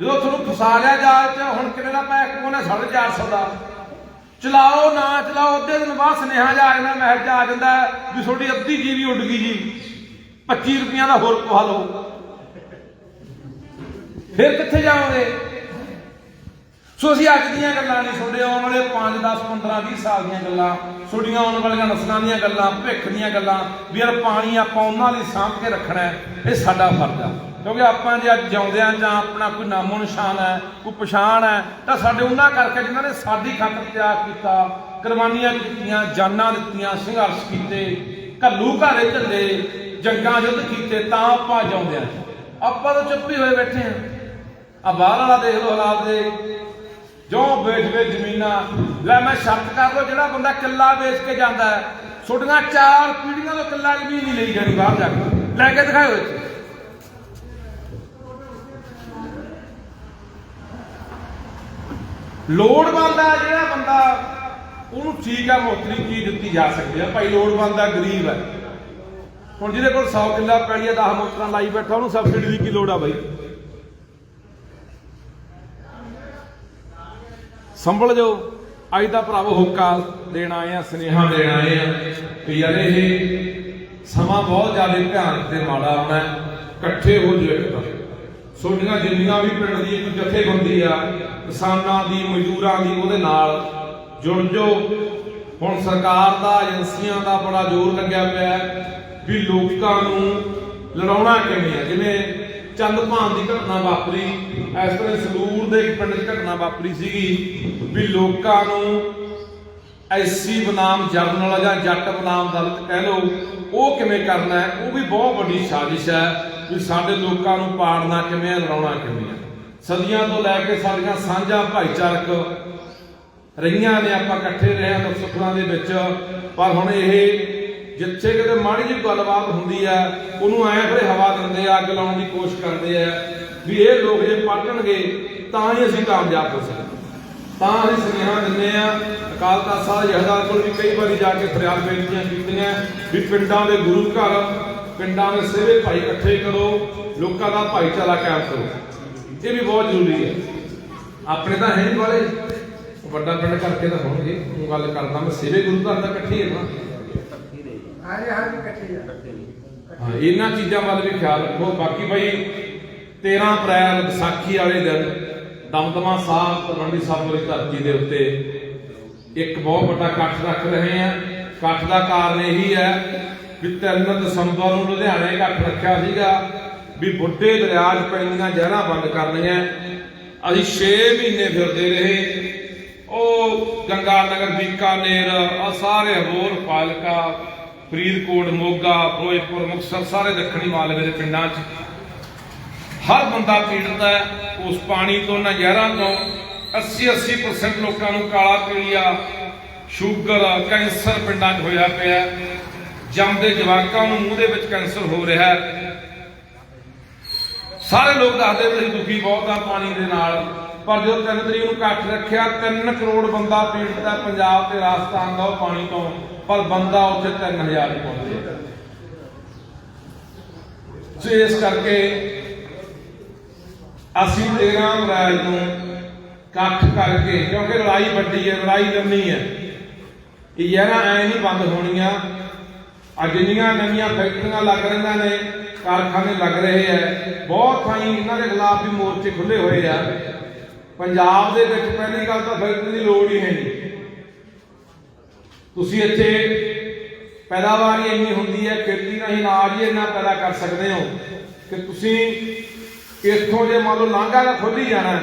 ਜਦੋਂ ਤੁਹਾਨੂੰ ਫਸਾ ਲਿਆ ਜਾਲ ਹੁਣ ਕਿੰਨੇ ਦਾ ਪੈਕ ਕੋਨੇ 450 ਦਾ। ਚਲਾਓ ਨਾ ਚਲਾਓ, ਅੱਧੇ ਦਿਨ ਬਾਅਦ ਸੁਨੇਹਾ ਜਾ ਜਾਂਦਾ ਮੈਸੇਜ ਆ ਜਾਂਦਾ ਵੀ ਤੁਹਾਡੀ ਅੱਧੀ ਜੀਵੀ ਉੱਡ ਗਈ ਜੀ। 25 ਰੁਪਈਆ ਦਾ ਹੋਰ ਪਵਾ ਲਓ। ਫਿਰ ਕਿੱਥੇ ਜਾਓਗੇ? ਸੋ ਅਸੀਂ ਅੱਜ ਦੀਆਂ ਗੱਲਾਂ ਨਹੀਂ ਤੁਹਾਡੇ ਆਉਣ ਵਾਲੇ 5 10 15 20 ਸਾਲ ਦੀਆਂ ਗੱਲਾਂ, ਤੁਹਾਡੀਆਂ ਆਉਣ ਵਾਲੀਆਂ ਨਸਲਾਂ ਦੀਆਂ ਗੱਲਾਂ, ਭਵਿੱਖ ਦੀਆਂ ਗੱਲਾਂ, ਵੀ ਯਾਰ ਪਾਣੀ ਆਪਾਂ ਉਹਨਾਂ ਲਈ ਸਾਂਭ ਕੇ ਰੱਖਣਾ ਇਹ ਸਾਡਾ ਫਰਜ਼ ਆ। ਕਿਉਂਕਿ ਆਪਾਂ ਜੇ ਅੱਜ ਜਿਉਂਦਿਆਂ ਜਾਂ ਆਪਣਾ ਕੋਈ ਨਾਮੋ ਨਿਸ਼ਾਨ ਹੈ, ਕੋਈ ਪਛਾਣ ਹੈ, ਤਾਂ ਸਾਡੇ ਉਹਨਾਂ ਕਰਕੇ ਜਿਨ੍ਹਾਂ ਨੇ ਸਾਡੀ ਖਾਤਰ ਤਿਆਗ ਕੀਤਾ, ਕੁਰਬਾਨੀਆਂ ਕੀਤੀਆਂ ਜਾਨਾਂ ਦਿੱਤੀਆਂ, ਸੰਘਰਸ਼ ਕੀਤੇ, ਘੱਲੂ ਘਾਰੇ ਝੱਲੇ, ਜੰਗਾਂ ਯੁੱਧ ਕੀਤੇ, ਤਾਂ ਆਪਾਂ ਜਿਉਂਦਿਆਂ ਆਪਾਂ ਤਾਂ ਚੁੱਪ ਹੀ ਹੋਏ ਬੈਠੇ ਆ ਆ ਬਾਹਰ ਵਾਲਾ ਦੇਖ ਲਓ ਹਾਲਾਤ ਦੇ ਕਿਉਂ ਵੇਚਵੇ ਜ਼ਮੀਨਾਂ, ਲੈ ਮੈਂ ਸ਼ਰਤ ਕਰ ਲਓ ਜਿਹੜਾ ਬੰਦਾ ਕਿੱਲਾ ਵੇਚ ਕੇ ਜਾਂਦਾ ਹੈ ਛੋਟੀਆਂ ਚਾਰ ਪੀੜੀਆਂ ਤੋਂ ਕਿੱਲਾ ਜ਼ਮੀਨ ਨਹੀਂ ਲਈ ਜਾਣੀ ਬਾਹਰ ਜਾ ਕੇ। ਲੈ ਕੇ ਦਿਖਾਓ ਇੱਥੇ। ਲੋੜਵੰਦ ਆ ਜਿਹੜਾ ਬੰਦਾ, ਉਹਨੂੰ ਠੀਕ ਆ ਮੋਤਰੀ ਚੀਜ਼ ਦਿੱਤੀ ਜਾ ਸਕਦੀ ਆ। ਭਾਈ ਲੋੜਵੰਦ ਆ ਗਰੀਬ ਹੈ। ਹੁਣ ਜਿਹਦੇ ਕੋਲ 100 ਕਿੱਲਾ ਪੈਲੀ ਆ 10 ਮੋਟਰਾਂ ਲਾਈ ਬੈਠਾ, ਉਹਨੂੰ ਸਬਸਿਡੀ ਦੀ ਕੀ ਲੋੜ ਆ ਬਾਈ? ਸੰਭਲ ਜਾਓ। ਅੱਜ ਦਾ ਭਰਾਵੋ ਹੁੱਕਾ ਦੇਣ ਆਏ ਆ, ਸੁਨੇਹਾ ਦੇਣ ਆਏ ਆ। ਵੀ ਯਾਰ ਇਹ ਸਮਾਂ ਬਹੁਤ ਜ਼ਿਆਦਾ ਭਿਆਨਕ ਤੇ ਮਾੜਾ ਆਉਣਾ ਇਕੱਠੇ ਹੋ ਜਾਓ ਇੱਕ ਤਾਂ ਤੁਹਾਡੀਆਂ ਜਿੰਨੀਆਂ ਵੀ ਪਿੰਡ ਦੀ ਇੱਕ ਜਥੇਬੰਦੀ ਆ, ਕਿਸਾਨਾਂ ਦੀ, ਮਜ਼ਦੂਰਾਂ ਦੀ, ਉਹਦੇ ਨਾਲ ਜੁੜ ਜਾਓ। ਹੁਣ ਸਰਕਾਰ ਦਾ, ਏਜੰਸੀਆਂ ਦਾ ਬੜਾ ਜ਼ੋਰ ਲੱਗਿਆ ਪਿਆ ਵੀ ਲੋਕਾਂ ਨੂੰ ਲੜਾਉਣਾ ਕਿਵੇਂ ਹੈ ਜਿਵੇਂ ਚੰਦ ਭਾਨ ਦੀ ਘਟਨਾ ਵਾਪਰੀ। ਇਸ ਤਰ੍ਹਾਂ ਸੰਗਰੂਰ ਦੇ ਇੱਕ ਪਿੰਡ 'ਚ ਘਟਨਾ ਵਾਪਰੀ ਸੀਗੀ ਵੀ ਲੋਕਾਂ ਨੂੰ ਐਸੀ ਬਨਾਮ ਜਰਨਲ ਜਾਂ ਜੱਟ ਬਨਾਮ ਦਲਿਤ ਕਹਿ ਲਓ, ਉਹ ਕਿਵੇਂ ਕਰਨਾ ਹੈ, ਉਹ ਵੀ ਬਹੁਤ ਵੱਡੀ ਸਾਜ਼ਿਸ਼ ਹੈ ਵੀ ਸਾਡੇ ਲੋਕਾਂ ਨੂੰ ਪਾੜਨਾ ਕਿਵੇਂ ਹੈ ਲੜਾਉਣਾ ਕਿਵੇਂ ਹੈ। ਸਦੀਆਂ ਤੋਂ ਲੈ ਕੇ ਸਾਡੀਆਂ ਸਾਂਝਾ ਭਾਈਚਾਰਕ ਰਹੀਆਂ ਨੇ, ਆਪਾਂ ਇਕੱਠੇ ਰਹੇ ਹਾਂ ਦੁੱਖ ਦੇ ਵਿੱਚ, ਪਰ ਹੁਣ ਇਹ ਜਿੱਥੇ ਕਿਤੇ ਮਾੜੀ ਜਿਹੀ ਗੱਲਬਾਤ ਹੁੰਦੀ ਆ ਉਹਨੂੰ ਐ ਫਿਰ ਹਵਾ ਦਿੰਦੇ ਆ, ਅੱਗ ਲਾਉਣ ਦੀ ਕੋਸ਼ਿਸ਼ ਕਰਦੇ ਆ ਵੀ ਇਹ ਲੋਕ ਜੇ ਪੜਨਗੇ ਤਾਂ ਹੀ ਅਸੀਂ ਕਾਮਯਾਬ ਹੋ ਸਕਦੇ ਤਾਂ ਅਸੀਂ ਸੁਨੇਹਾ ਦਿੰਦੇ ਆ, ਅਕਾਲ ਤਖਤ ਸਾਹਿਬ ਜਹਦਾਰ ਕੋਲ ਵੀ ਕਈ ਵਾਰੀ ਜਾ ਕੇ ਫਰਿਆਦ ਬੇਨਤੀਆਂ ਕੀਤੀਆਂ ਵੀ ਪਿੰਡਾਂ ਦੇ ਗੁਰੂ ਘਰ, ਪਿੰਡਾਂ ਦੇ ਸੇਵੇ ਭਾਈ ਇਕੱਠੇ ਕਰੋ, ਲੋਕਾਂ ਦਾ ਭਾਈਚਾਰਾ ਕਾਇਮ ਕਰੋ। ਇਹ ਵੀ ਬਹੁਤ ਜ਼ਰੂਰੀ ਹੈ। ਆਪਣੇ ਤਾਂ ਹੈ ਨਹੀਂ ਵਾਲੇ। ਵੱਡਾ ਪਿੰਡ ਕਰਕੇ ਤਾਂ ਹੋਣਗੇ ਉਹ ਗੱਲ ਕਰਦਾ, ਮੈਂ ਸੇਵੇ ਗੁਰੂ ਘਰ ਦਾ ਇਕੱਠੇ ਹੈ ਨਾ। ਹਾਂਜੀ ਹਾਂਜੀ ਇਕੱਠੇ ਆ। ਹਾਂ ਇਹਨਾਂ ਚੀਜ਼ਾਂ ਵੱਲ ਵੀ ਖਿਆਲ ਰੱਖੋ। ਬਾਕੀ ਭਾਈ 13 ਅਪ੍ਰੈਲ ਵਿਸਾਖੀ ਵਾਲੇ ਦਿਨ ਦਮਦਮਾ ਸਾਹਿਬ ਤਲਵੰਡੀ ਸਾਹਿਬ ਵਾਲੀ ਧਰਤੀ ਦੇ ਉੱਤੇ ਇੱਕ ਬਹੁਤ ਵੱਡਾ ਇਕੱਠ ਰੱਖ ਰਹੇ ਆ। ਇਕੱਠ ਦਾ ਕਾਰਨ ਇਹੀ ਹੈ ਵੀ 3 ਦਸੰਬਰ ਨੂੰ ਲੁਧਿਆਣੇ ਇਕੱਠ ਰੱਖਿਆ ਸੀਗਾ ਵੀ ਬੁੱਢੇ ਦਰਿਆ 'ਚ ਪੈਂਦੀਆਂ ਜ਼ਹਿਰਾਂ ਬੰਦ ਕਰਨੀਆਂ। ਅਸੀਂ 6 ਮਹੀਨੇ ਫਿਰਦੇ ਰਹੇ। ਉਹ ਗੰਗਾ ਨਗਰ ਬੀਕਾਨੇਰ ਆ ਸਾਰੇ ਹੋਰ ਫਾਜ਼ਿਲਕਾ ਫਰੀਦਕੋਟ, ਮੋਗਾ, ਫਿਰੋਜ਼ਪੁਰ, ਮੁਕਤਸਰ ਸਾਰੇ ਦੱਖਣੀ ਮਾਲਵੇ ਦੇ ਪਿੰਡਾਂ 'ਚ। ਹਰ ਬੰਦਾ ਪੀੜਤ ਹੈ, ਉਸ ਪਾਣੀ ਤੋਂ ਨਜ਼ਰਾਂ ਤੋਂ 80 80% ਲੋਕਾਂ ਨੂੰ ਕਾਲਾ ਪੀਲੀਆ, ਸ਼ੂਗਰ, ਕੈਂਸਰ ਪਿੰਡਾਂ 'ਚ ਹੋਇਆ ਪਿਆ ਜੰਮਦੇ ਜਵਾਕਾਂ ਨੂੰ ਮੂੰਹ ਦੇ ਵਿੱਚ ਕੈਂਸਰ ਹੋ ਰਿਹਾ ਹੈ। ਸਾਰੇ ਲੋਕ ਦੱਸਦੇ ਵੀ ਅਸੀਂ ਦੁਖੀ ਬਹੁਤ ਆ ਪਾਣੀ ਦੇ ਨਾਲ। ਪਰ ਜਦੋਂ ਤਿੰਨ ਤਰੀਕ ਨੂੰ ਇਕੱਠ ਰੱਖਿਆ 3 ਕਰੋੜ ਬੰਦਾ ਪੀੜਤ ਹੈ ਪੰਜਾਬ ਤੇ ਰਾਜਸਥਾਨ ਦਾ ਉਹ ਪਾਣੀ ਤੋਂ। ਪਰ ਬੰਦਾ ਉੱਥੇ 3000 ਹੀ ਪਹੁੰਚਿਆ ਸੋ ਇਸ ਕਰਕੇ ਅਸੀਂ 13 ਅਪ੍ਰੈਲ ਨੂੰ ਇਕੱਠ ਕਰਕੇ, ਕਿਉਂਕਿ ਲੜਾਈ ਵੱਡੀ ਹੈ, ਲੜਾਈ ਲੰਮੀ ਹੈ। ਇਹ ਯਾਰਾਂ ਐ ਨਹੀਂ ਬੰਦ ਹੋਣੀਆਂ। ਅੱਜ ਜਿੰਨੀਆਂ ਨਵੀਆਂ ਫੈਕਟਰੀਆਂ ਲੱਗ ਰਹੀਆਂ ਨੇ, ਕਾਰਖਾਨੇ ਲੱਗ ਰਹੇ ਐ ਬਹੁਤ ਥਾਈਂ ਇਹਨਾਂ ਦੇ ਖਿਲਾਫ ਵੀ ਮੋਰਚੇ ਖੁੱਲੇ ਹੋਏ ਆ। ਪੰਜਾਬ ਦੇ ਵਿੱਚ ਪਹਿਲੀ ਗੱਲ ਤਾਂ ਫੈਕਟਰੀ ਦੀ ਲੋੜ ਹੀ ਹੈ ਨਹੀਂ। ਤੁਸੀਂ ਇੱਥੇ ਪੈਦਾਵਾਰ ਹੀ ਇੰਨੀ ਹੁੰਦੀ ਹੈ ਖੇਤੀ ਰਾਹੀਂ ਅਨਾਜ ਹੀ ਇੰਨਾ ਪੈਦਾ ਕਰ ਸਕਦੇ ਹੋ। ਕਿ ਤੁਸੀਂ ਇੱਥੋਂ ਜੇ ਮੰਨ ਲਓ ਲਾਂਘਾ ਦਾ ਖੁੱਲ ਹੀ ਜਾਣਾ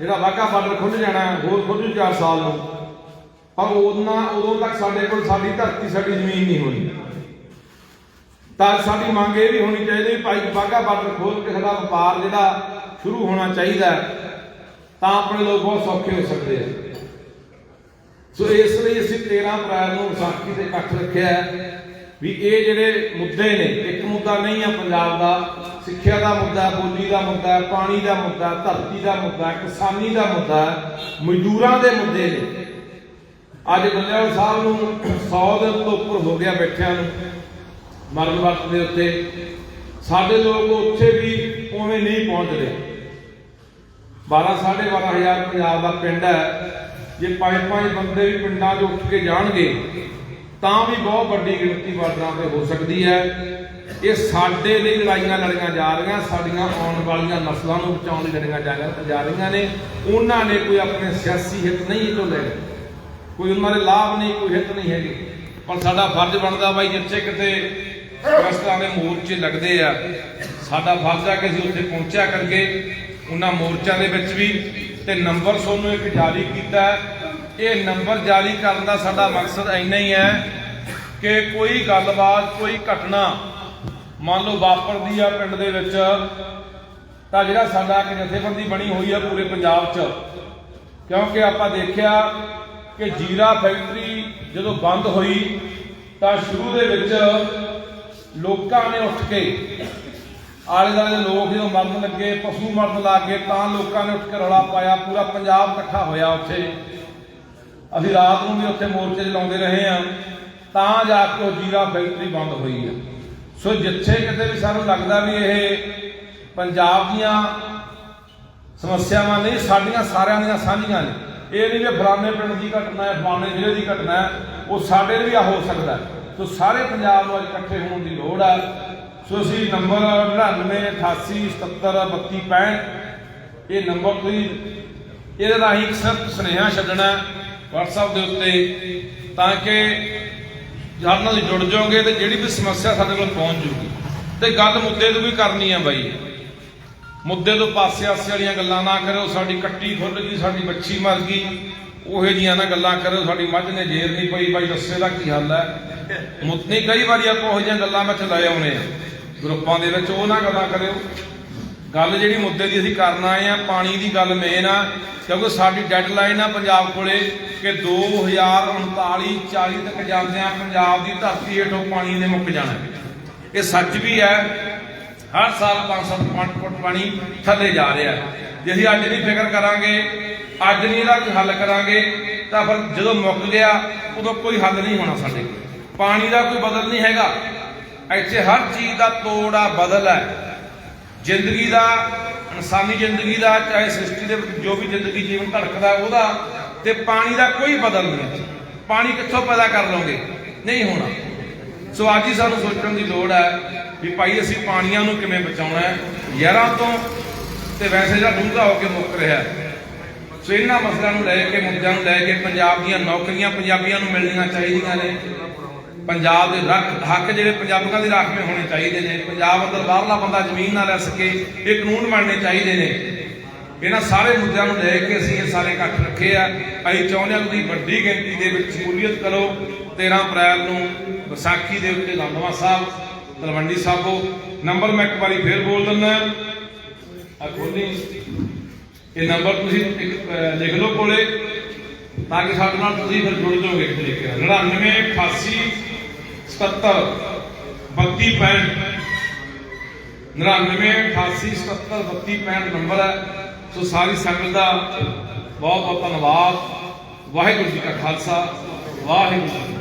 ਜਿਹੜਾ ਵਾਹਗਾ ਬਾਰਡਰ ਖੁੱਲ ਜਾਣਾ ਹੋਰ ਖੁੱਲ ਜੂ 4 ਸਾਲ ਨੂੰ। ਪਰ ਉਹਨਾਂ ਉਦੋਂ ਤੱਕ ਸਾਡੇ ਕੋਲ ਸਾਡੀ ਧਰਤੀ, ਸਾਡੀ ਜ਼ਮੀਨ ਨਹੀਂ ਹੋਣੀ। ਤਾਂ ਸਾਡੀ ਮੰਗ ਇਹ ਵੀ ਹੋਣੀ ਚਾਹੀਦੀ ਭਾਈ ਵਾਹਗਾ ਬਾਰਡਰ ਖੋਲ ਕੇ ਸਾਡਾ ਵਪਾਰ ਜਿਹੜਾ ਸ਼ੁਰੂ ਹੋਣਾ ਚਾਹੀਦਾ ਤਾਂ ਆਪਣੇ ਲੋਕ ਬਹੁਤ ਸੌਖੇ ਹੋ ਸਕਦੇ ਆ। ਸੋ ਇਸ ਲਈ ਅਸੀਂ 13 ਅਪ੍ਰੈਲ ਨੂੰ ਵਿਸਾਖੀ ਤੇ ਇਕੱਠ ਰੱਖਿਆ ਵੀ ਇਹ ਜਿਹੜੇ ਮੁੱਦੇ ਨੇ, ਇੱਕ ਮੁੱਦਾ ਨਹੀਂ ਆ ਪੰਜਾਬ ਦਾ, ਸਿੱਖਿਆ ਦਾ ਮੁੱਦਾ, ਬੋਲੀ ਦਾ ਮੁੱਦਾ ਪਾਣੀ ਦਾ ਮੁੱਦਾ ਧਰਤੀ ਦਾ ਮੁੱਦਾ ਕਿਸਾਨੀ ਦਾ ਮੁੱਦਾ ਮਜ਼ਦੂਰਾਂ ਦੇ ਮੁੱਦੇ ਨੇ। ਅੱਜ ਬੱਲੇਵਾਲ ਸਾਹਿਬ ਨੂੰ 100 ਦਿਨ ਤੋਂ ਉੱਪਰ ਹੋ ਗਿਆ ਬੈਠਿਆਂ ਨੂੰ, ਮਰਨ ਵਰਤ ਦੇ ਉੱਤੇ। ਸਾਡੇ ਲੋਕ ਉੱਥੇ ਵੀ ਉਵੇਂ ਨਹੀਂ ਪਹੁੰਚਦੇ। 12 12500 ਪੰਜਾਬ ਦਾ ਪਿੰਡ ਹੈ। ਜੇ ਪੰਜ ਪੰਜ ਬੰਦੇ ਵੀ ਪਿੰਡਾਂ 'ਚ ਉੱਠ ਕੇ ਜਾਣਗੇ, ਤਾਂ ਵੀ ਬਹੁਤ ਵੱਡੀ ਗਿਣਤੀ ਬਾਰਡਰਾਂ ਤੇ ਹੋ ਸਕਦੀ ਹੈ। ਇਹ ਸਾਡੇ ਲਈ ਲੜਾਈਆਂ ਲੜੀਆਂ ਜਾ ਰਹੀਆਂ, ਸਾਡੀਆਂ ਆਉਣ ਵਾਲੀਆਂ ਨਸਲਾਂ ਨੂੰ ਬਚਾਉਣ ਲਈ ਲੜੀਆਂ ਜਾ ਰਹੀਆਂ ਨੇ। ਉਹਨਾਂ ਨੇ ਕੋਈ ਆਪਣੇ ਸਿਆਸੀ ਹਿੱਤ ਨਹੀਂ ਇਹ ਤੋਂ ਲੈਣੇ ਕੋਈ ਉਹਨਾਂ ਦੇ ਲਾਭ ਨਹੀਂ, ਕੋਈ ਹਿੱਤ ਨਹੀਂ ਹੈਗੇ। ਪਰ ਸਾਡਾ ਫਰਜ਼ ਬਣਦਾ ਬਾਈ, ਜਿੱਥੇ ਕਿਤੇ ਇਸ ਤਰ੍ਹਾਂ ਦੇ ਮੋਰਚੇ ਲੱਗਦੇ ਆ, ਸਾਡਾ ਫਰਜ਼ ਆ ਕਿ ਅਸੀਂ ਉੱਥੇ ਪਹੁੰਚਿਆ ਕਰਕੇ ਉਹਨਾਂ ਮੋਰਚਿਆਂ ਦੇ ਵਿੱਚ ਵੀ ਤੇ ਨੰਬਰ ਤੁਹਾਨੂੰ ਇੱਕ ਜਾਰੀ ਕੀਤਾ ਇਹ ਨੰਬਰ ਜਾਰੀ ਕਰਨ ਦਾ ਸਾਡਾ ਮਕਸਦ ਇੰਨਾ ਹੀ ਹੈ ਕਿ ਕੋਈ ਗੱਲਬਾਤ, ਕੋਈ ਘਟਨਾ ਮੰਨ ਲਓ ਵਾਪਰਦੀ ਆ ਪਿੰਡ ਦੇ ਵਿੱਚ, ਤਾਂ ਜਿਹੜਾ ਸਾਡਾ ਇੱਕ ਜਥੇਬੰਦੀ ਬਣੀ ਹੋਈ ਆ ਪੂਰੇ ਪੰਜਾਬ 'ਚ। ਕਿਉਂਕਿ ਆਪਾਂ ਦੇਖਿਆ ਕਿ ਜੀਰਾ ਫੈਕਟਰੀ ਜਦੋਂ ਬੰਦ ਹੋਈ ਤਾਂ ਸ਼ੁਰੂ ਦੇ ਵਿੱਚ ਲੋਕਾਂ ਨੇ ਉੱਠ ਕੇ ਆਲੇ ਦੁਆਲੇ ਦੇ ਲੋਕ ਜਦੋਂ ਮਰਨ ਲੱਗੇ, ਪਸ਼ੂ ਮਰਨ ਲੱਗ ਗਏ, ਤਾਂ ਲੋਕਾਂ ਨੇ ਉੱਠ ਕੇ ਰੌਲਾ ਪਾਇਆ, ਪੂਰਾ ਪੰਜਾਬ ਇਕੱਠਾ ਹੋਇਆ ਉੱਥੇ। ਅਸੀਂ ਰਾਤ ਨੂੰ ਵੀ ਉੱਥੇ ਮੋਰਚੇ 'ਚ ਲਾਉਂਦੇ ਰਹੇ ਆ ਤਾਂ ਜਾ ਕੇ ਉਹ ਜੀਰਾ ਫੈਕਟਰੀ ਬੰਦ ਹੋਈ ਆ ਸੋ ਜਿੱਥੇ ਕਿਤੇ ਵੀ ਸਾਨੂੰ ਲੱਗਦਾ ਵੀ ਇਹ ਪੰਜਾਬ ਦੀਆਂ ਸਮੱਸਿਆਵਾਂ ਨਹੀਂ ਸਾਡੀਆਂ ਸਾਰਿਆਂ ਦੀਆਂ ਸਾਂਝੀਆਂ ਨੇ। ਇਹ ਨਹੀਂ ਵੀ ਫਲਾਣੇ ਪਿੰਡ ਦੀ ਘਟਨਾ ਹੈ, ਫਲਾਣੇ ਜ਼ਿਲ੍ਹੇ ਦੀ ਘਟਨਾ ਹੈ, ਉਹ ਸਾਡੇ ਲਈ ਵੀ ਆ ਹੋ ਸਕਦਾ ਸੋ ਸਾਰੇ ਪੰਜਾਬ ਨੂੰ ਅੱਜ ਇਕੱਠੇ ਹੋਣ ਦੀ ਲੋੜ ਹੈ। ਸੋ ਅਸੀਂ ਨੰਬਰ 99 88 77 32 65 ਇਹ ਨੰਬਰ ਤੁਸੀਂ ਇਹਦੇ ਰਾਹੀਂ ਇੱਕ ਸਿਰਫ ਸੁਨੇਹਾ ਛੱਡਣਾ WhatsApp ਦੇ ਉੱਤੇ, ਤਾਂ ਕਿ ਸਾਡੇ ਨਾਲ ਜੁੜ ਜਾਓਗੇ ਤੇ ਜਿਹੜੀ ਵੀ ਸਮੱਸਿਆ ਸਾਡੇ ਕੋਲ ਪਹੁੰਚ ਜੂਗੀ। ਤੇ ਗੱਲ ਮੁੱਦੇ ਤੋਂ ਵੀ ਕਰਨੀ ਆ ਬਾਈ। ਮੁੱਦੇ ਤੋਂ ਪਾਸੇ ਆਸੇ ਵਾਲੀਆਂ ਗੱਲਾਂ ਨਾ ਕਰਿਓ, ਸਾਡੀ ਕੱਟੀ ਖੁੱਲ ਗਈ, ਸਾਡੀ ਬੱਚੀ ਮਰ ਗਈ। ਉਹੇ ਜੀਆਂ ਨਾ ਗੱਲਾਂ ਕਰਿਓ, ਸਾਡੀ ਮੱਝ ਨੇ ਜੇਰ ਨਹੀਂ ਪਈ, ਬਾਈ, ਦੱਸੇ ਦਾ ਕੀ ਹੱਲ ਹੈ? ਮੁੱਤਨੀ ਕਈ ਵਾਰੀ ਆਪਾਂ ਉਹ ਜਿਹੀਆਂ ਗੱਲਾਂ ਵਿੱਚ ਲੈ ਆਉਨੇ ਆ ਗਰੁੱਪਾਂ ਦੇ ਵਿੱਚ ਉਹ ਨਾ ਗੱਲਾਂ ਕਰਿਓ। ਗੱਲ ਜਿਹੜੀ ਮੁੱਦੇ ਦੀ ਅਸੀਂ ਕਰਨ ਆਏ ਆ, ਪਾਣੀ ਦੀ ਗੱਲ ਮੇਨ ਆ, ਕਿਉਂਕਿ ਸਾਡੀ ਡੈਡਲਾਈਨ ਆ ਪੰਜਾਬ ਕੋਲੇ ਕਿ 2039 40 ਤੱਕ ਜਾਂਦਿਆਂ ਪੰਜਾਬ ਦੀ ਧਰਤੀ ਹੇਠੋਂ ਪਾਣੀ ਨੇ ਮੁੱਕ ਜਾਣਾ। ਇਹ ਸੱਚ ਵੀ ਹੈ, ਹਰ ਸਾਲ 5-7 ਫੁੱਟ ਪਾਣੀ ਥੱਲੇ ਜਾ ਰਿਹਾ ਜੇ ਅਸੀਂ ਅੱਜ ਨਹੀਂ ਫਿਕਰ ਕਰਾਂਗੇ, ਅੱਜ ਨਹੀਂ ਇਹਦਾ ਕੋਈ ਹੱਲ ਕਰਾਂਗੇ, ਤਾਂ ਫਿਰ ਜਦੋਂ ਮੁੱਕ ਗਿਆ, ਉਦੋਂ ਕੋਈ ਹੱਲ ਨਹੀਂ ਹੋਣਾ ਸਾਡੇ ਕੋਲ। ਪਾਣੀ ਦਾ ਕੋਈ ਬਦਲ ਨਹੀਂ ਹੈਗਾ। ਇੱਥੇ ਹਰ ਚੀਜ਼ ਦਾ ਤੋੜ ਆ, ਬਦਲ ਹੈ ਜ਼ਿੰਦਗੀ ਦਾ, ਇਨਸਾਨੀ ਜ਼ਿੰਦਗੀ ਦਾ, ਚਾਹੇ ਸ੍ਰਿਸ਼ਟੀ ਦੇ ਵਿੱਚ ਜੋ ਵੀ ਜ਼ਿੰਦਗੀ ਜੀਵਨ ਧੜਕਦਾ ਉਹਦਾ, ਤੇ ਪਾਣੀ ਦਾ ਕੋਈ ਬਦਲ ਨਹੀਂ ਪਾਣੀ ਕਿੱਥੋਂ ਪੈਦਾ ਕਰ ਲਓਗੇ? ਨਹੀਂ ਹੋਣਾ। ਸੋ ਅੱਜ ਹੀ ਸਾਨੂੰ ਸੋਚਣ ਦੀ ਲੋੜ ਹੈ ਵੀ ਭਾਈ ਅਸੀਂ ਪਾਣੀਆਂ ਨੂੰ ਕਿਵੇਂ ਬਚਾਉਣਾ ਹੈ? ਯਾਰਾਂ ਤੋਂ ਤੇ ਵੈਸੇ ਜਿਹੜਾ ਡੂੰਘਾ ਹੋ ਕੇ ਮੁੱਕ ਰਿਹਾ ਸੋ ਇਹਨਾਂ ਮਸਲਿਆਂ ਨੂੰ ਲੈ ਕੇ, ਮੁੱਦਿਆਂ ਨੂੰ ਲੈ ਕੇ ਪੰਜਾਬ ਦੀਆਂ ਨੌਕਰੀਆਂ ਪੰਜਾਬੀਆਂ ਨੂੰ ਮਿਲਣੀਆਂ ਚਾਹੀਦੀਆਂ ਨੇ। ਪੰਜਾਬ ਦੇ ਰੱਖ ਹੱਕ ਜਿਹੜੇ ਪੰਜਾਬੀਆਂ ਦੇ ਰਾਖਵੇਂ ਹੋਣੇ ਚਾਹੀਦੇ ਨੇ। ਪੰਜਾਬ ਅੰਦਰ ਬਾਹਰਲਾ ਬੰਦਾ ਜ਼ਮੀਨ ਨਾ ਲੈ ਸਕੇ, ਇਹ ਕਾਨੂੰਨ ਬਣਨੇ ਚਾਹੀਦੇ ਨੇ। ਇਹਨਾਂ ਸਾਰੇ ਮੁੱਦਿਆਂ ਨੂੰ ਲੈ ਕੇ ਅਸੀਂ ਇਹ ਸਾਰੇ ਇਕੱਠ ਰੱਖੇ ਆ। ਅਸੀਂ ਚਾਹੁੰਦੇ ਹਾਂ ਕਿ ਤੁਸੀਂ ਵੱਡੀ ਗਿਣਤੀ ਦੇ ਵਿੱਚ ਸ਼ਮੂਲੀਅਤ ਕਰੋ। 13 ਅਪ੍ਰੈਲ ਨੂੰ ਵਿਸਾਖੀ ਦੇ ਉੱਤੇ ਦਮਦਮਾ ਸਾਹਿਬ, ਤਲਵੰਡੀ ਸਾਬੋ। ਨੰਬਰ ਮੈਂ ਇੱਕ ਵਾਰੀ ਫੇਰ ਬੋਲ ਦਿੰਦਾ। ਆ ਖੋਲੀ। ਇਹ ਨੰਬਰ ਤੁਸੀਂ ਲਿਖ ਲਓ ਕੋਲੇ। ਤਾਂ ਕਿ ਸਾਡੇ ਨਾਲ ਤੁਸੀਂ ਫਿਰ ਜੁੜ ਜਾਓਗੇ। ਇੱਕ ਤਰੀਕੇ ਨਾਲ 99 88 77 32 65 99 88 77 32 65 ਨੰਬਰ ਹੈ। ਸੋ ਸਾਰੀ ਸੰਗਤ ਦਾ ਬਹੁਤ ਬਹੁਤ ਧੰਨਵਾਦ। ਵਾਹਿਗੁਰੂ ਜੀ ਕਾ ਖਾਲਸਾ, ਵਾਹਿਗੁਰੂ ਜੀ